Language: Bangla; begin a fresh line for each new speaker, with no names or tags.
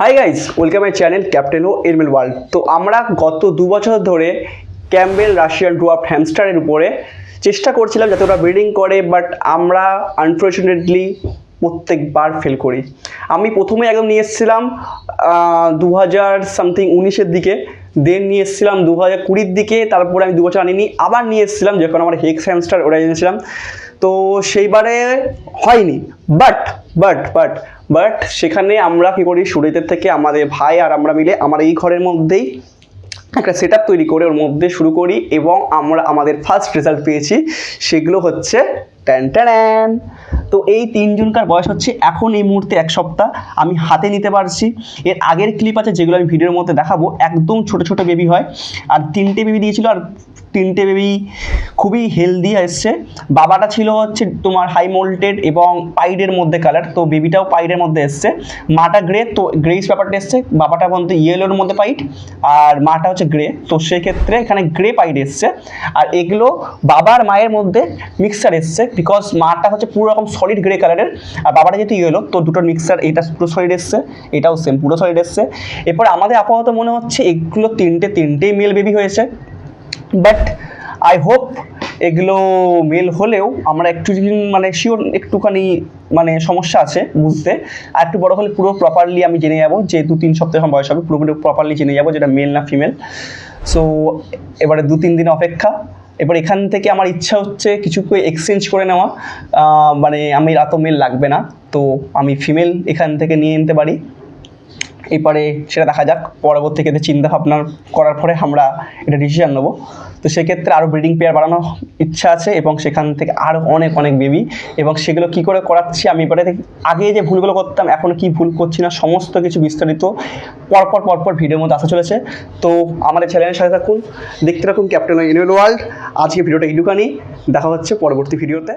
Hi guys welcome my channel captain ও এরমেল ওয়ার্ল্ড তো আমরা গত দু বছর ধরে ক্যাম্বেল রাশিয়ান ডুয়াপ হ্যামস্টারের উপরে চেষ্টা করছিলাম যাতে ওরা ব্রিডিং করে বাট আমরা আনফর্চুনেটলি প্রত্যেকবার ফেল করি। আমি প্রথমে একদম নিয়ে এসেছিলাম দু হাজার সামথিং উনিশের দিকে দেন নিয়ে এসেছিলাম দু হাজার কুড়ির দিকে, তারপরে আমি দু বছর আনিনি, আবার নিয়ে এসেছিলাম যখন আমার হেক্স হ্যামস্টার ওরা এনেছিলাম। তো সেইবারে হয়নি বাট বাট বাট বাট সেখানে আমরা কী করি? সুরেতের থেকে আমাদের ভাই আর আমরা মিলে আমার এই ঘরের মধ্যেই একটা সেট তৈরি করে ওর মধ্যে শুরু করি এবং আমরা আমাদের ফার্স্ট রেজাল্ট পেয়েছি। সেগুলো হচ্ছে ট্যান ট্যান। তো এই তিনজনকার বয়স হচ্ছে এখন এই মুহূর্তে এক সপ্তাহ। আমি হাতে নিতে পারছি। এর আগের ক্লিপ আছে যেগুলো আমি ভিডিওর মধ্যে দেখাবো। একদম ছোট ছোট বেবি হয়। আর তিনটে বেবি দিয়েছিল আর তিনটে বেবি খুবই হেলদি এসছে বাবাটা ছিল হচ্ছে তোমার হাই মোল্টেড এবং পাইডের মধ্যে কালার তো বেবিটাও পাইডের মধ্যে এসছে। মাটা গ্রে তো গ্রেস ব্যাপারটা এসছে। বাবাটা বলতে ইয়েলোর মধ্যে পাইড আর মাটা হচ্ছে গ্রে তো সেক্ষেত্রে এখানে গ্রে পাইড এসছে। আর এগুলো বাবার মায়ের মধ্যে মিক্সার এসছে বিকজ মাটা হচ্ছে পুরো রকম সলিড গ্রে কালারের আর বাবাটা যেহেতু ইয়েলো তো দুটো মিক্সার এটা পুরো সলিড এসছে, এটাও সেম পুরো সলিড এসছে। এরপর আমাদের আপাতত মনে হচ্ছে এগুলো তিনটে, তিনটেই মেল বেবি হয়েছে। বাট আই হোপ এগুলো মেল হলেও আমরা একটু মানে শিওর একটুখানি মানে সমস্যা আছে বুঝতে, আর একটু বড় হলে পুরো প্রপারলি আমি জেনে যাব যে দু তিন সপ্তাহ বয়স হবে পুরোপুরি প্রপারলি জেনে যাব যেটা মেল না ফিমেল সো এবারে দু তিন দিন অপেক্ষা। এবার এখান থেকে আমার ইচ্ছা হচ্ছে কিছু এক্সচেঞ্জ করে নেওয়া। মানে আমি, এত মেল লাগবে না। তো আমি ফিমেল এখান থেকে নিয়ে নিতে পারি। এরপরে সেটা দেখা যাক, পরবর্তী ক্ষেত্রে চিন্তা ভাবনা করার পরে আমরা এটা ডিসিশন নেব। তো সেক্ষেত্রে আরও ব্রিডিং পেয়ার বাড়ানোর ইচ্ছা আছে এবং সেখান থেকে আরও অনেক অনেক বেবি এবং সেগুলো কি করে করাচ্ছি আমি এবারে আগে যে ভুলগুলো করতাম, এখন কি ভুল করছি না, সমস্ত কিছু বিস্তারিত পরপর পরপর ভিডিওর মধ্যে আসা চলেছে। তো আমাদের চ্যানেলের সাথে থাকুন, দেখতে থাকুন ক্যাপ্টেন ইউনিয়ন ওয়ার্ল্ড আজকে ভিডিওটা এইটুখানি দেখা হচ্ছে পরবর্তী ভিডিওতে